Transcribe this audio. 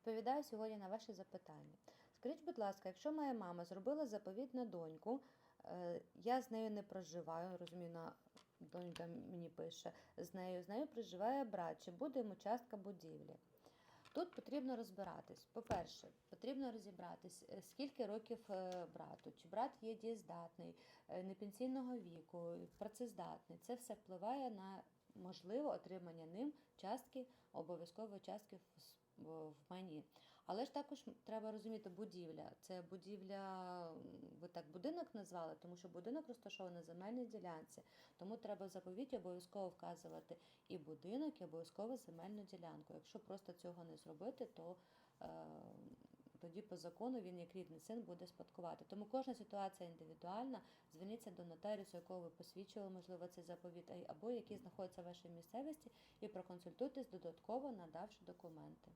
Відповідаю сьогодні на ваші запитання. Скажіть, будь ласка, якщо моя мама зробила заповіт на доньку, е, я з нею не проживаю, розумію, на донька мені пише, з нею, з нею проживає брат, чи буде йому частка будівлі? Тут потрібно розбиратись. По-перше, потрібно розібратись, е, скільки років е, брату, чи брат є дієздатний, непенсійного віку, працездатний. Це все впливає на можливе отримання ним частки, обов'язкової частки в майні. Але ж також треба розуміти будівля. Це будівля, ви так будинок назвали, тому що будинок розташований на земельній ділянці. Тому треба в заповіті обов'язково вказувати і будинок, і обов'язково земельну ділянку. Якщо просто цього не зробити, то е, тоді по закону він як рідний син буде спадкувати. Тому кожна ситуація індивідуальна. Зверніться до нотаріуса, якого ви посвідчили, можливо, цей заповіт, або який знаходиться в вашій місцевості, і проконсультуйтесь додатково, надавши документи.